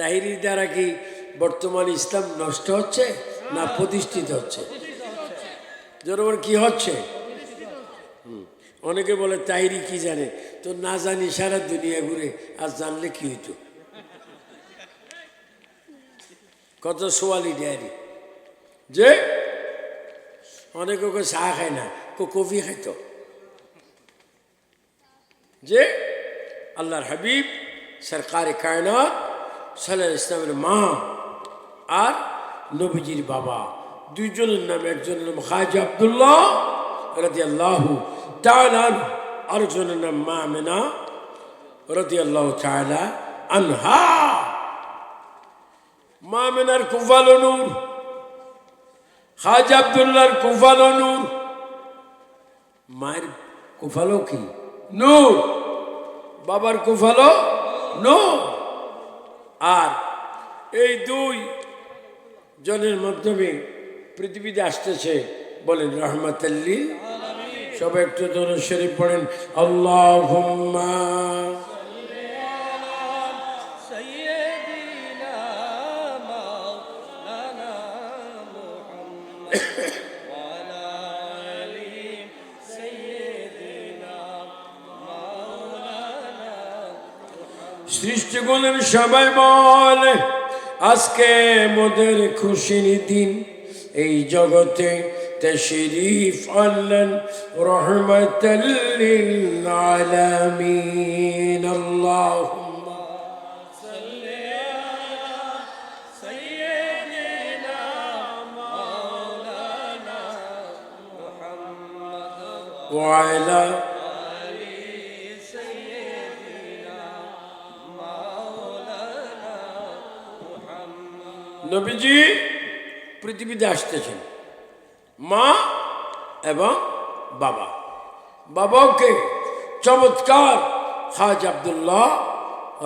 তাহিরি দ্বারা কি বর্তমান ইসলাম নষ্ট হচ্ছে না প্রতিষ্ঠিত হচ্ছে? জনগণ কি হচ্ছে? অনেকে বলে তাহিরি কি জানে? তো না জানি সারা দুনিয়া ঘুরে আর জানলে কি হইতো? কত সোয়ালি ডায়েরি। যে অনেকে ওকে চা খায় না, কো কফি খাইতো। যে আল্লাহর হাবিব সরকার কায়নাত সাল্লাহ ইসলামের মা আর নবীজির বাবা। দুইজনের নাম একজনের নাম খাজ আবদুল্লাহ রাজি আল্লাহ তালান আরেকজনের নাম মা মেনা রাজি আল্লাহ তালা আনহা। মা মেনার কুফালো নূর, খাজ আবদুল্লাহর কুফালো নূর। মায়ের কুফালো কি? নূর। বাবার কুফালো নূর। আর এই দুই জনের মাধ্যমে পৃথিবীতে আসতেছে বলেন রহমতাল্লি সবাই একটু দরুদ শরীফ পড়েন। আল্লাহ সৃষ্টিগুণের সবাই বলে আজকে মোদের খুশির দিন এই জগতে তশরিফ আনলেন রহমতাল্লিল আলামিন আল্লাহুম্মা صل على سيدنا مولانا محمد وعلى নবীজি পৃথিবীতে আসতেছেন। মা এবং বাবা। বাবাকে চমৎকার খাজ আবদুল্লাহ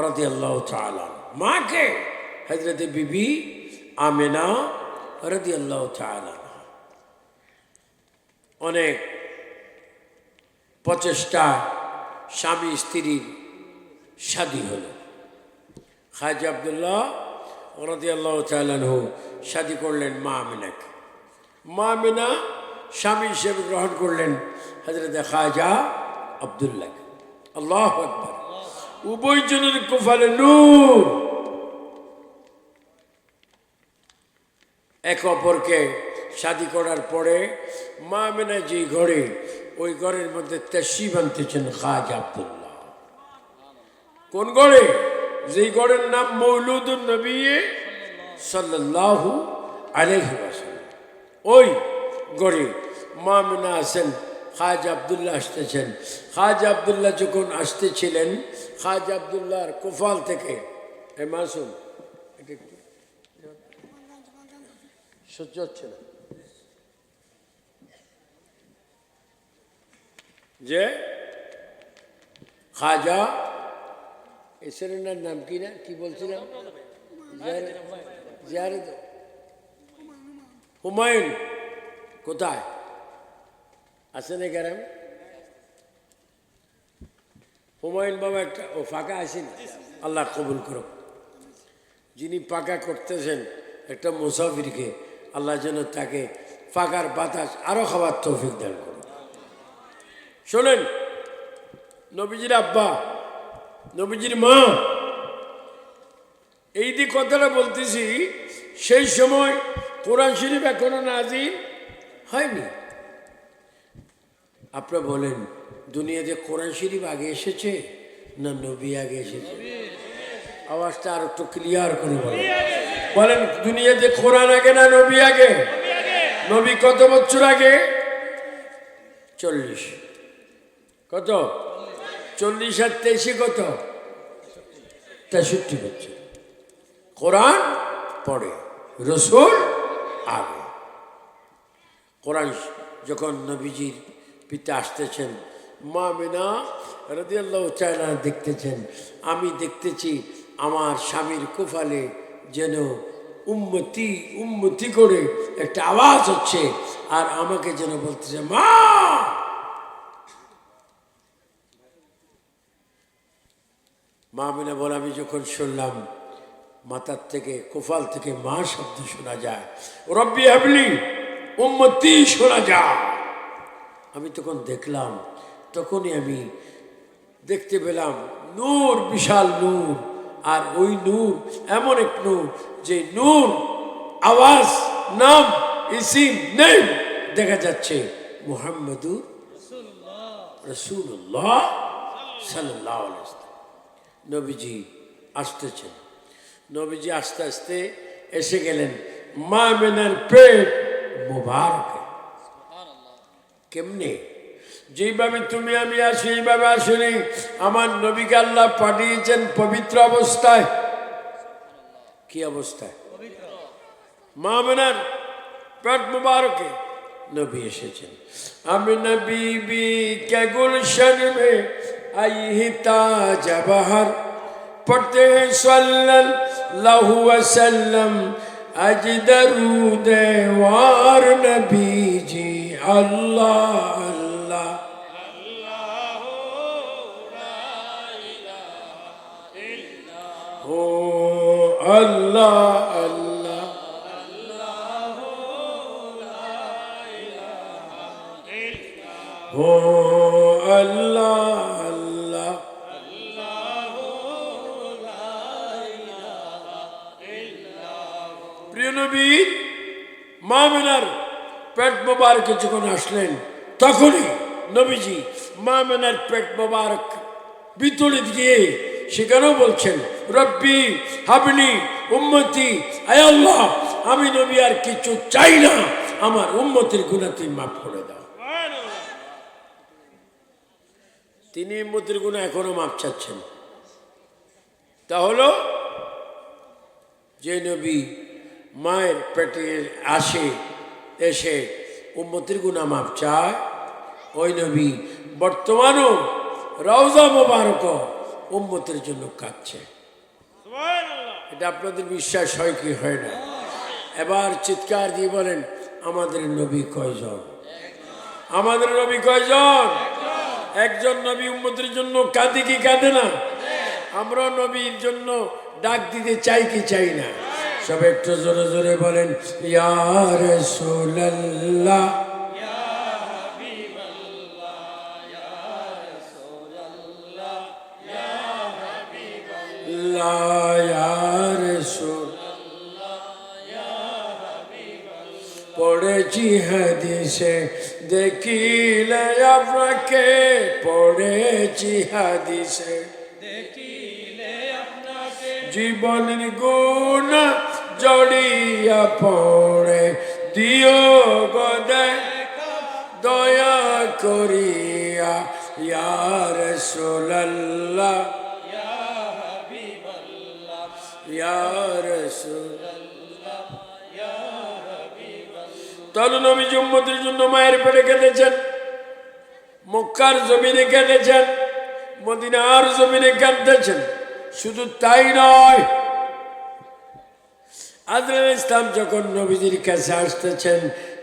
রাজি আল্লাহ চালান মাকে হজরত বিবি আমেনা রাজি আল্লাহ চালান অনেক প্রচেষ্টা স্বামী স্ত্রীর শাদী হলো। খাজা আবদুল্লাহ রদি আল্লাহ চালানহু শাদি করলেন মা আমিনাকে। মা আমিনা স্বামী হিসেবে গ্রহণ করলেন হজরত খাজা আবদুল্লাহকে। আল্লাহ আকবর। উভয়জনের কুফালে নূর। এক অপরকে শাদি করার পরে মা আমিনা যে ঘরে, ওই ঘরের মধ্যে তেসি বানতেছেন খাজা আবদুল্লাহ। কোন গড়ে যেই গড়ের নাম মৌলুদুল নবী আলাইহি ওয়াসাল্লাম। ওই গড়ে মা মিনা আছেন, খাজ আবদুল্লাহ আসতেছেন। খাজ আবদুল্লাহ যখন আসতেছিলেন, খাজ আবদুল্লাহর কোফাল থেকে, এ মাসুম সহ্য হচ্ছে না। যে খাজা এই ছেলেটার নাম কি না? কি বলছিলাম? জিয়ারত হুমায়ুন। কোথায়? আছে না গ্রাম? হুমায়ুন বাবা একটা ও ফাঁকা আছেন আল্লাহ কবুল করো যিনি পাকা করতেছেন, একটা মুসাফিরকে আল্লাহ যেন তাকে ফাঁকার বাতাস আরও খাবার তৌফিক দান করুন শোনেন, নবীজির আব্বা নবীজির মা, এই যে কথাটা বলতেছি, সেই সময় কোরআন শরীফ এখনও নাজিল হয়নি। আপনারা বলেন, দুনিয়াতে কোরআন শরীফ আগে এসেছে না নবী আগে এসেছে? আওয়াজটা আর একটু ক্লিয়ার করে বলেন। বলেন, দুনিয়াতে কোরআন আগে না নবী আগে? নবী কত বছর আগে? চল্লিশ। কত? চল্লিশ আর তেইশে কত? তেষট্টি বছর কোরআন পড়ে, রসুল আগে। কোরআন যখন নবীজির পিতা আসতেছেন, মা মিনা রদিয়াল্লাহ চায়না দেখতেছেন, আমি দেখতেছি আমার স্বামীর কুফালে যেন উন্মতি উন্মতি করে একটা আওয়াজ হচ্ছে, আর আমাকে যেন বলতেছে, মা মা মিনা বলে, আমি যখন শুনলাম মাথার থেকে, কোফাল থেকে মা শব্দ শোনা যায়, রব্বি হাবলি, উম্মতি শোনা যায়। আমি তখন দেখলাম, তখনই আমি দেখতে পেলাম, নূর, বিশাল নূর, আর ওই নূর, এমন এক নূর, যে নূর, আওয়াজ, নাম, ইসিম নেই দেখা যাচ্ছে মুহাম্মদুর রসুল্লাহ সাল্লাহ নবীজি আসতেছেন। নবীজি আস্তে আস্তে এসে গেলেন মা মেনার পেট মুবারক কেমনে? যেইভাবে তুমি আমি আসি এইভাবে আসিনি। আমার নবীকে আল্লাহ পাঠিয়েছেন পবিত্র অবস্থায়। কি অবস্থায়? মা মেনার পেট মুবারকে নবী এসেছেন। আমি নবী বি কে গুলশন মে أيه تاج بهر پڑھتے ہیں صلی اللہ وسلم اجدرو دیوار نبی جی اللہ اللہ ہو اللہ اللہ ہو اللہ প্রিয় নবী মা মেনার পেট মোবারকে যখন আসলেন, তখনই নবীজি মা মেনার পেট মোবারক দিয়ে সেখানেও বলছেন, রব্বি হাবনি উম্মতি, আয় আল্লাহ, আমি নবী আর কিছু চাই না, আমার উম্মতির গুণা তুই মাফ করে দাও। তিনি উম্মতির গুণা এখনও মাপ চাচ্ছেন। তা হলো, যে নবী মায়ের পেটে আসে এসে উম্মতির গুণা মাপ চায়। ওই নবী বর্তমানও রওজা মোবারক উম্মতের জন্য কাঁদছে। এটা আপনাদের বিশ্বাস হয় কি হয় না? এবার চিৎকার দিয়ে বলেন আমাদের নবী কয়জন? আমাদের নবী কয়জন? একজন নবী উম্মতের জন্য কাঁদে কি কাঁদে না? আমরা নবীর জন্য ডাক দিতে চাই কি চাই না? সব একটু জোরে জোরে বলেন ইয়ার সোল্লাহ পড়েছি হাদিসে দেখিলে আপনাকে পড়েছি হাদিসে। দেখিলে আপনাকে। জীবনের গুণ জড়িয়া পড়ে, দিও গদে, দয়া করিয়া ইয়ার সোল্লাহ ইয়ার তাহলে নবী জম্মতির জন্য মায়ের পেটে কেঁদেছেন, মক্কার জমিনে কেঁদেছেন, মদিনার জমিনে কাঁদতেছেন শুধু তাই নয় আজরাল ইসলাম যখন নবীজির কাছে আসতেছেন,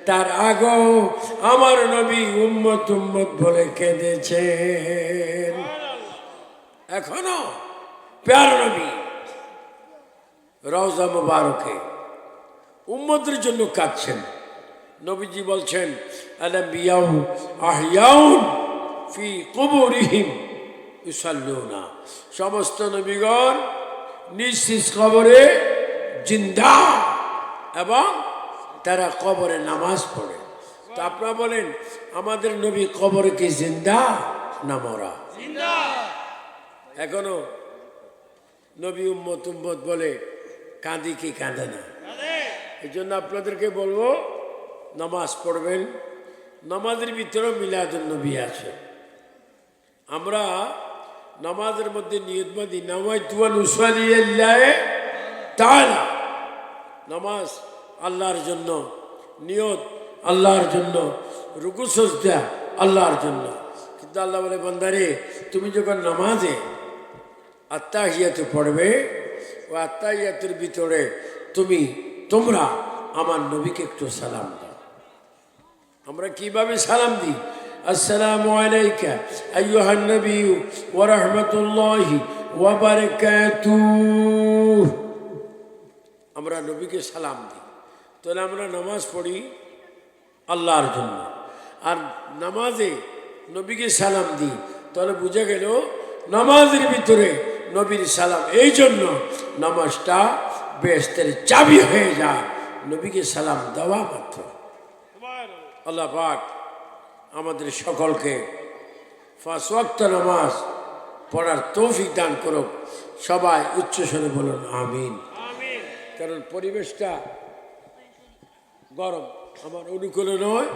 তার আগেও আমার নবী উম্মত উম্মত বলে কেঁদেছেন। এখনও প্যার নবী, রওজা মুবারকে উম্মতের জন্য কাঁদছেন। নবীজি বলছেন ফি কুবুরিহিম ইউসাল্লুনা। সমস্ত নবীগণ নিজ কবরে জিন্দা এবং তারা কবরে নামাজ পড়ে। তো আপনারা বলেন আমাদের নবী কবরে কি জিন্দা না মরা? এখনও নবী উম্মত উম্মত বলে কাঁদি কি কাঁদে না? এই জন্য আপনাদেরকে বলব নামাজ পড়বেন। নামাজের ভিতরেও মিলাদুল নবী আছে। আমরা নামাজের মধ্যে নিয়ত নিয়তবাদী নামাজ তুয়াল উসালিয়াল্লাহ তাআলা নামাজ আল্লাহর জন্য, নিয়ত আল্লাহর জন্য, রুকু সজদা আল্লাহর জন্য। কিন্তু আল্লাহ বলে, বন্দারে, তুমি যখন নামাজে আত্মাহিয়াতে পড়বে, ও আত্মাহিয়াতের ভিতরে তুমি, তোমরা আমার নবীকে একটু সালাম দাও। আমরা কীভাবে সালাম দিই? আসসালামু আলাইকা, আইয়ুহান নবী, ওয়া রাহমাতুল্লাহি, ওয়া বারাকাতুহু। আমরা নবীকে সালাম দিই। তাহলে আমরা নামাজ পড়ি আল্লাহর জন্য। আর নামাজে নবীকে সালাম দিই, তাহলে বুঝে গেল নামাজের ভিতরে নবীর সালাম। এই জন্য নামাজটা বেস্তের চাবি হয়ে যায়, নবীকে সালাম দেওয়া মাত্র। আল্লাহ পাক আমাদের সকলকে ফাঁস ওয়াক্ত নামাজ পড়ার তৌফিক দান করুক। সবাই উচ্চস্বরে বলুন, আমিন। কারণ পরিবেশটা গরম। আমার অনুকূলে নয়।